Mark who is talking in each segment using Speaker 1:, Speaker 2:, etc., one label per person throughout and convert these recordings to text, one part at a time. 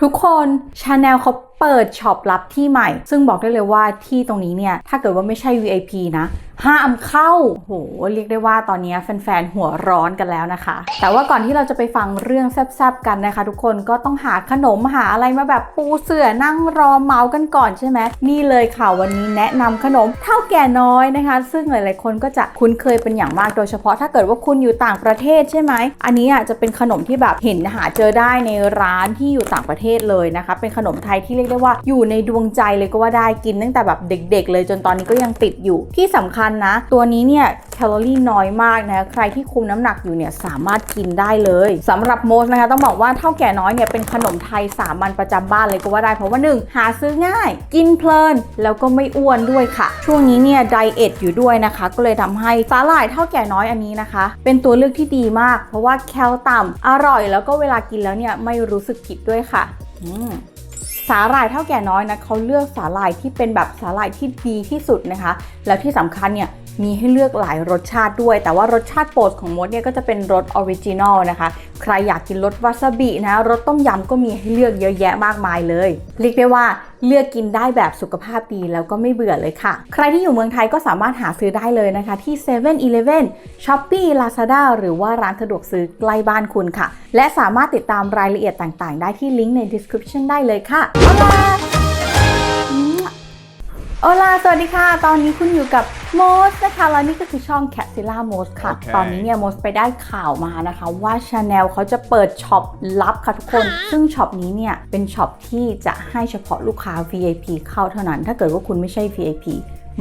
Speaker 1: ทุกคนชาแนลเขา เปิดช็อปลับที่ใหม่ ซึ่งบอกได้เลยว่าที่ตรงนี้เนี่ย ถ้าเกิดว่าไม่ใช่ VIP นะ ห้ามเข้าโห เรียกได้ว่าตอนนี้แฟนๆ หัวร้อนกันแล้วนะคะ แต่ว่าก่อนที่เราจะไปฟังเรื่องแซ่บๆ กันนะคะ ทุกคนก็ต้องหาขนมหาอะไรมาแบบปูเสื่อนั่งรอเมาส์กันก่อนใช่ไหม นี่เลยค่ะวันนี้แนะนำขนมเท่าแก่น้อยนะคะ ซึ่งหลายๆ คนก็จะคุ้นเคยเป็นอย่างมาก โดยเฉพาะถ้าเกิดว่าคุณอยู่ต่างประเทศใช่ไหม อันนี้อะจะเป็นขนมที่แบบเห็นหาเจอได้ในร้านที่อยู่ต่างประเทศเลยนะคะ เป็นขนมไทยที่เรียกได้ว่าอยู่ในดวงใจเลยก็ว่าได้กินตั้งแต่แบบเด็ก ๆ เลยจนตอนนี้ก็ยังติดอยู่ที่สำคัญนะ ตัวนี้เนี่ยแคลอรี่น้อยมากนะใครที่คุมน้ำหนักอยู่เนี่ยสามารถกินได้เลยสำหรับโมสนะคะต้องบอกว่าเท่าแก่น้อยเนี่ยเป็นขนมไทยสามัญประจำบ้านเลยก็ว่าได้เพราะว่าหนึ่งหาซื้อง่าย กินเพลินแล้วก็ไม่อ้วนด้วยค่ะ ช่วงนี้เนี่ยไดเอทอยู่ด้วยนะคะ ก็เลยทำให้สาหร่ายเท่าแก่น้อยอันนี้นะคะ เป็นตัวเลือกที่ดีมาก เพราะว่าแคลต่ำอร่อยแล้วก็เวลากินแล้วเนี่ยไม่รู้สึกผิดด้วยค่ะ อืม สาหร่ายเท่าแก่น้อยนะเขาเลือกสาหร่ายที่เป็นแบบสาหร่ายที่ดีที่สุดนะคะ แล้วที่สำคัญเนี่ยมีให้เลือกหลายรสชาติด้วย แต่ว่ารสชาติโปรดของมดเนี่ยก็จะเป็นรสออริจินอลนะคะ ใครอยากกินรสวาซาบินะรสต้มยำก็มีให้เลือกเยอะแยะมากมายเลยเรียกได้ว่า เลือกกินได้แบบสุขภาพดีแล้วก็ไม่เบื่อเลยค่ะ ใครที่อยู่เมืองไทยก็สามารถหาซื้อได้เลยนะคะ ที่7 e เ e ่ e อ Shopee Lazada หรือว่าร้านสะดวกซื้อใกล้บ้านคุณค่ะ และสามารถติดตามรายละเอียดต่างๆ ได้ที่ลิงก์ใน description ได้เลยค่ะบ๊ายบาย โอลาสวัสดีค่ะ ตอนนี้คุณอยู่กับโมสนะคะแล้วนี่ก็คือช่อง c a t z i l l a m o s ค่ะ
Speaker 2: โอเค
Speaker 1: ตอนนี้เนี่ยโมสไปได้ข่าวมานะคะ ว่า Chanel เขาจะเปิดช็อปลับค่ะทุกคน ซึ่งช็อปนี้เนี่ยเป็นช็อปที่จะให้เฉพาะลูกค้า VIP เข้าเท่านั้น ถ้าเกิดว่าคุณไม่ใช่ VIP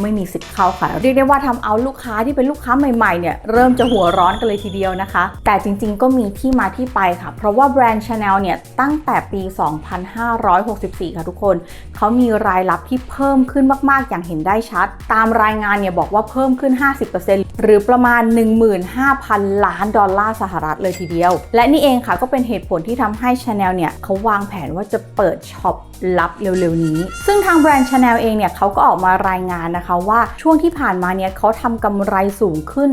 Speaker 1: ไม่มีสิทธิ์เข้าค่ะ เรียกได้ว่าทำเอาลูกค้าที่เป็นลูกค้าใหม่ๆเนี่ยเริ่มจะหัวร้อนกันเลยทีเดียวนะคะ แต่จริงๆก็มีที่มาที่ไปค่ะ เพราะว่าแบรนด์ Chanel เนี่ยตั้งแต่ปี 2564 ค่ะทุกคน เขามีรายรับที่เพิ่มขึ้นมากๆ อย่างเห็นได้ชัด ตามรายงานเนี่ยบอกว่าเพิ่มขึ้น 50%หรือประมาณ 15,000 ล้านดอลลาร์สหรัฐเลยทีเดียว และนี่เองค่ะก็เป็นเหตุผลที่ทำให้ Chanel เนี่ยเขาวางแผนว่าจะเปิดช็อปลับเร็วๆนี้ ซึ่งทางแบรนด์ Chanel เองเนี่ยเขาก็ออกมารายงานนะคะว่าช่วงที่ผ่านมาเนี่ยเขาทำกำไรสูงขึ้น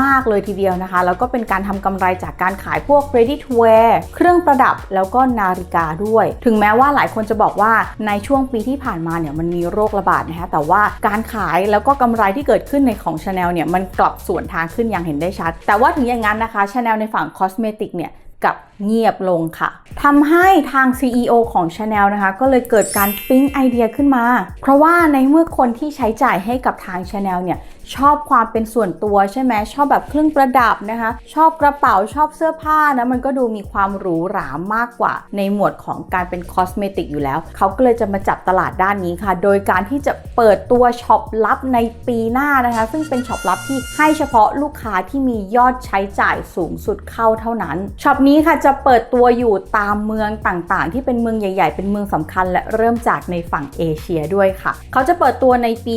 Speaker 1: มากเลยทีเดียวนะคะ แล้วก็เป็นการทำกำไรจากการขายพวก ready to wear เครื่องประดับแล้วก็นาฬิกาด้วย ถึงแม้ว่าหลายคนจะบอกว่าในช่วงปีที่ผ่านมาเนี่ยมันมีโรคระบาดนะคะแต่ว่าการขายแล้วก็กำไรที่เกิดขึ้นในของ Chanel เนี่ยมันกลับสวนทางขึ้นอย่างเห็นได้ชัด แต่ว่าถึงอย่างนั้นนะคะ Chanel ในฝั่ง cosmetic เนี่ย กับเงียบลงค่ะทำให้ทาง CEO ของ Chanel นะคะก็เลยเกิดการปิ๊งไอเดียขึ้นมา เพราะว่าในเมื่อคนที่ใช้จ่ายให้กับทาง Chanel เนี่ยชอบความเป็นส่วนตัวใช่ไหมชอบแบบเครื่องประดับนะคะ ชอบกระเป๋าชอบเสื้อผ้านะมันก็ดูมีความหรูหรามากกว่า ในหมวดของการเป็นคอสเมติกอยู่แล้ว เขาก็เลยจะมาจับตลาดด้านนี้ค่ะ โดยการที่จะเปิดตัวช็อปลับในปีหน้านะคะ ซึ่งเป็นช็อปลับที่ให้เฉพาะลูกค้าที่มียอดใช้จ่ายสูงสุดเข้าเท่านั้นช็อปนี้ค่ะจะเปิดตัวอยู่ตามเมืองต่างๆ ที่เป็นเมืองใหญ่ๆ เป็นเมืองสำคัญ และเริ่มจากในฝั่งเอเชียด้วยค่ะ เขาจะเปิดตัวในปี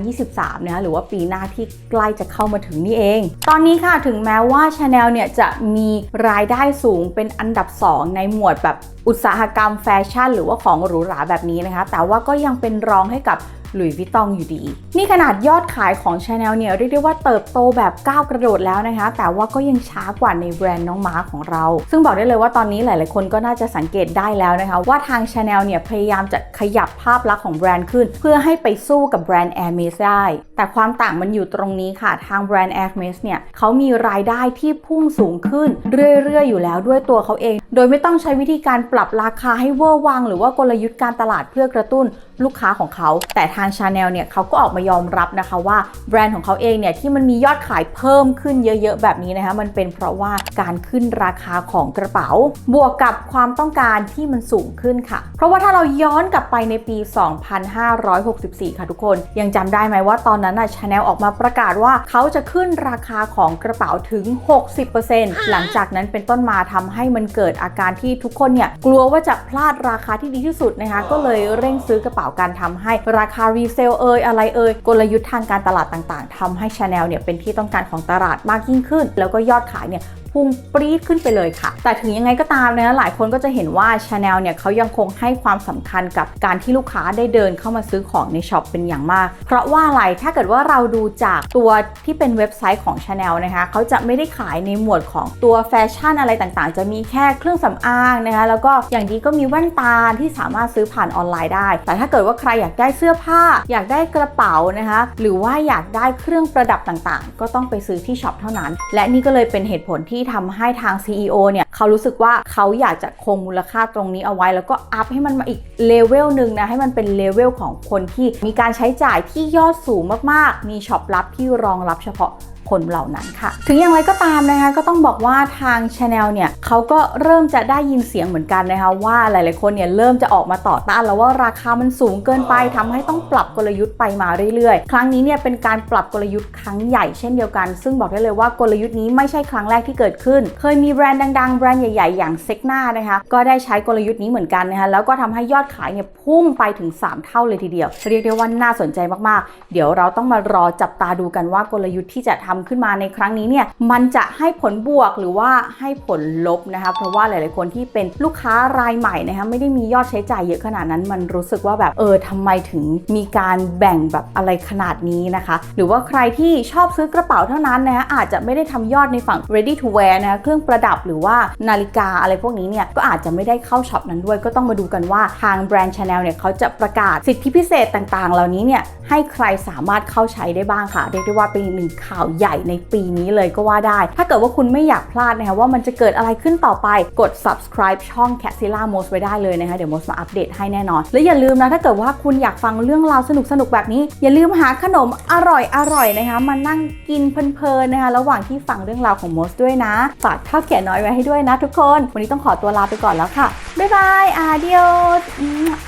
Speaker 1: 2023 นะคะหรือว่าปีหน้าที่ใกล้จะเข้ามาถึงนี่เอง ตอนนี้ค่ะถึงแม้ว่า Chanel เนี่ยจะมีรายได้สูงเป็นอันดับ 2 ในหมวดแบบ อุตสาหกรรมแฟชั่น หรือว่าของหรูหราแบบนี้นะคะ แต่ว่าก็ยังเป็นรองให้กับหลุยส์วิตตองอยู่ดี นี่ขนาดยอดขายของ Chanel เนี่ยเรียกได้ว่าเติบโตแบบก้าวกระโดดแล้วนะคะ แต่ว่าก็ยังช้ากว่าในแบรนด์น้องม้าของเรา ซึ่งบอกได้เลยว่าตอนนี้หลายๆ คนก็น่าจะสังเกตได้แล้วนะคะ ว่าทาง Chanel เนี่ยพยายามจะขยับภาพลักษณ์ของแบรนด์ขึ้น เพื่อให้ไปสู้กับแบรนด์ Hermes ได้ แต่ความต่างมันอยู่ตรงนี้ค่ะ ทางแบรนด์ Hermes เนี่ยเขามีรายได้ที่พุ่งสูงขึ้น เรื่อยๆ อยู่แล้วด้วยตัวเขาเอง โดยไม่ต้องใช้วิธีการปรับราคาให้เวอร์วัง หรือว่ากลยุทธ์การตลาดเพื่อกระตุ้น ลูกค้าของเขา แต่ทาง Chanel เนี่ยเขาก็ออกมายอมรับนะคะว่าแบรนด์ของเขาเองเนี่ยที่มันมียอดขายเพิ่มขึ้นเยอะๆ แบบนี้นะคะมันเป็นเพราะว่าการขึ้นราคาของกระเป๋า บวกกับความต้องการที่มันสูงขึ้นค่ะ เพราะว่าถ้าเราย้อนกลับไปในปี 2564 ค่ะทุกคน ยังจำได้ไหมว่าตอนนั้นน่ะ Chanel ออกมาประกาศว่าเขาจะขึ้นราคาของกระเป๋าถึง 60%หลังจากนั้นเป็นต้นมาทำให้มันเกิดอาการที่ทุกคนเนี่ยกลัวว่าจะพลาดราคาที่ดีที่สุดนะคะก็เลยเร่งซื้อกระเป๋ากันทำให้ราคารีเซลเอยอะไรเอยกลยุทธ์ทางการตลาดต่างๆทำให้ชาแนลเนี่ยเป็นที่ต้องการของตลาดมากยิ่งขึ้น แล้วก็ยอดขายเนี่ยพุ่งปรี๊ดขึ้นไปเลยค่ะ แต่ถึงยังไงก็ตามนะหลายคนก็จะเห็นว่า Chanel เนี่ยเขายังคงให้ความสำคัญกับการที่ลูกค้าได้เดินเข้ามาซื้อของในช็อปเป็นอย่างมาก เพราะว่าอะไรถ้าเกิดว่าเราดูจากตัวที่เป็นเว็บไซต์ของ Chanel นะคะเขาจะไม่ได้ขายในหมวดของตัวแฟชั่นอะไรต่างๆ จะมีแค่เครื่องสำอางนะคะแล้วก็อย่างดีก็มีแว่นตาที่สามารถซื้อผ่านออนไลน์ได้ แต่ถ้าเกิดว่าใครอยากได้เสื้อผ้า อยากได้กระเป๋านะคะหรือว่าอยากได้เครื่องประดับต่างๆ ก็ต้องไปซื้อที่ช็อปเท่านั้น และนี่ก็เลยเป็นเหตุผลที่ที่ทำให้ทาง CEO เนี่ยเขารู้สึกว่าเขาอยากจะคงมูลค่าตรงนี้เอาไว้ แล้วก็อัพให้มันมาอีกเลเวลหนึ่งนะ ให้มันเป็นเลเวลของคนที่มีการใช้จ่ายที่ยอดสูงมากๆ มีช็อปลับที่รองรับเฉพาะ คนเหล่านั้นค่ะ ถึงอย่างไรก็ตามนะคะก็ต้องบอกว่าทาง Chanel เนี่ยเขาก็เริ่มจะได้ยินเสียงเหมือนกันนะคะว่าหลายๆคนเนี่ยเริ่มจะออกมาต่อต้านแล้วว่าราคามันสูงเกินไปทำให้ต้องปรับกลยุทธ์ไปมาเรื่อยๆ ครั้งนี้เนี่ยเป็นการปรับกลยุทธ์ครั้งใหญ่เช่นเดียวกัน ซึ่งบอกได้เลยว่ากลยุทธ์นี้ไม่ใช่ครั้งแรกที่เกิดขึ้น เคยมีแบรนด์ดังๆ แบรนด์ใหญ่ๆ อย่างเซ็กนานะคะก็ได้ใช้กลยุทธ์นี้เหมือนกันนะคะแล้วก็ทำให้ยอดขายเนี่ยพุ่งไปถึง 3 เท่าเลยทีเดียว เรียกได้ว่าน่าสนใจมากๆ เดี๋ยวเราต้องมารอจับตาดูกันว่ากลยุทธ์ที่จะทำขึ้นมาในครั้งนี้เนี่ยมันจะให้ผลบวกหรือว่าให้ผลลบนะคะ เพราะว่าหลาย ๆ คนที่เป็นลูกค้ารายใหม่นะคะไม่ได้มียอดใช้จ่ายเยอะขนาดนั้น มันรู้สึกว่าแบบเออทำไมถึงมีการแบ่งแบบอะไรขนาดนี้นะคะ หรือว่าใครที่ชอบซื้อกระเป๋าเท่านั้นนะคะอาจจะไม่ได้ทำยอดในฝั่ง ready to wear นะคะเครื่องประดับหรือว่านาฬิกาอะไรพวกนี้เนี่ยก็อาจจะไม่ได้เข้าช็อปนั้นด้วย ก็ต้องมาดูกันว่าทางแบรนด์ Chanel เนี่ยเขาจะประกาศสิทธิพิเศษต่าง ๆ เหล่านี้เนี่ยให้ใครสามารถเข้าใช้ได้บ้างค่ะ เรียกได้ว่าเป็นหนึ่งข่าวใหญ่ในปีนี้เลยก็ว่าได้ ถ้าเกิดว่าคุณไม่อยากพลาดนะคะว่ามันจะเกิดอะไรขึ้นต่อไปกด subscribe ช่อง c a t z i l l a m o s ไว้ได้เลยนะคะเดี๋ยว Mos มาอัปเดตให้แน่นอน และอย่าลืมนะถ้าเกิดว่าคุณอยากฟังเรื่องราวสนุกๆแบบนี้ อย่าลืมหาขนมอร่อยๆนะคะมานั่งกินเพลินๆนะคะระหว่างที่ฟังเรื่องราวของ Mos ด้วยนะฝากข้าวแก่น้อยไว้ให้ด้วยนะทุกคน วันนี้ต้องขอตัวลาไปก่อนแล้วค่ะบ๊ายบายอาเดียส